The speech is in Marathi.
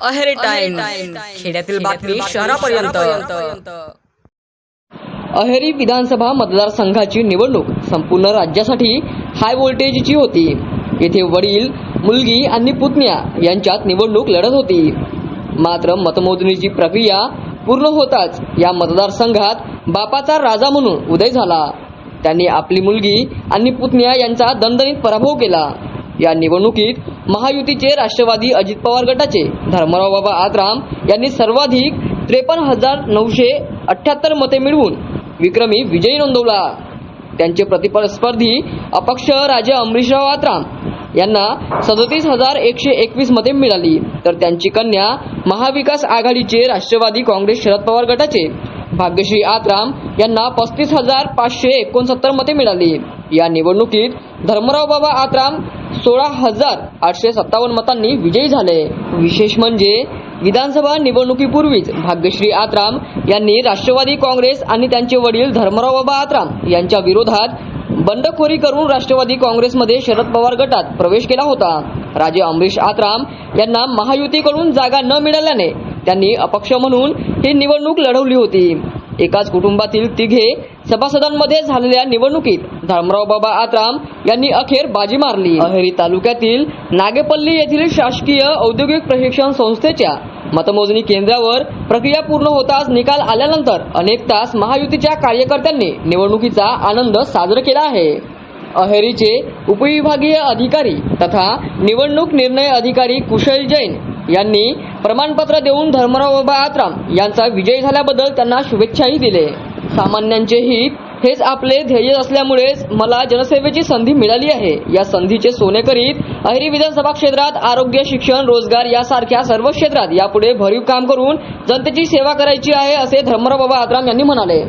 अहेरी टाइम खेड्यातील बातमी शहरापर्यंत. अहेरी विधानसभा मतदारसंघाची निवडणूक संपूर्ण राज्यासाठी हाय व्होल्टेजची होती. येथे वडील मुलगी आणि पुतण्या यांच्यात निवडणूक लढत होती. मात्र मतमोजणीची प्रक्रिया पूर्ण होताच या मतदारसंघात बापाचा राजा म्हणून उदय झाला. त्यांनी आपली मुलगी आणि पुतण्या यांचा दणदणीत पराभव केला. या निवडणुकीत महायुतीचे राष्ट्रवादी अजित पवार गटाचे धर्मराव बाबा आत्राम यांनी सर्वाधिक त्रेपन्न हजार नऊशे अठ्ठ्याहत्तर मते मिळवून विक्रमी विजयी नोंदवला. त्यांचे प्रतिस्पर्धी अपक्ष राजे अमरीशराव आत्राम यांना सदतीस हजार एकशे एकवीस मते मिळाली. तर त्यांची कन्या महाविकास आघाडीचे राष्ट्रवादी काँग्रेस शरद पवार गटाचे भाग्यश्री आत्राम यांना पस्तीस हजार पाचशे एकोणसत्तर मते मिळाली. या निवडणुकीत धर्मराव बाबा आत्राम सोळा हजार आठशे सत्तावन्न मतांनी विजयी झाले. विशेष म्हणजे विधानसभा निवडणुकीपूर्वीच भाग्यश्री आत्राम यांनी राष्ट्रवादी काँग्रेस आणि त्यांचे वडील धर्मराव बाबा आत्राम यांच्या विरोधात बंडखोरी करून राष्ट्रवादी काँग्रेसमध्ये शरद पवार गटात प्रवेश केला होता. राजे अमरीश आत्राम यांना महायुतीकडून जागा न मिळाल्याने त्यांनी अपक्ष म्हणून ही निवडणूक लढवली होती. एकाच कुटुंबातील तिघे सभासदांमध्ये झालेल्या निवडणुकीत धर्मराव बाबा आत्राम यांनी अखेर बाजी मारली. अहेरी तालुक्यातील नागेपल्ली येथील शासकीय औद्योगिक प्रशिक्षण संस्थेच्या मतमोजणी केंद्रावर प्रक्रिया पूर्ण होताच निकाल आल्यानंतर अनेक तास महायुतीच्या कार्यकर्त्यांनी निवडणुकीचा आनंद साजरा केला आहे. अहेरीचे उपविभागीय अधिकारी तथा निवडणूक निर्णय अधिकारी कुशल जैन यांनी प्रमाणपत्र देऊन धर्मराव बाबा आत्राम यांचा विजय झाल्याबद्दल त्यांना शुभेच्छाही दिले. सामान्यांचे हित हेच आपले ध्येय असल्यामुळेच मला जनसेवेची संधी मिळाली आहे. या संधीचे सोने करीत अहिरी विधानसभा क्षेत्रात आरोग्य शिक्षण रोजगार यासारख्या सर्व क्षेत्रात यापुढे भरीव काम करून जनतेची सेवा करायची आहे असे धर्मराव बाबा आत्राम यांनी म्हणाले.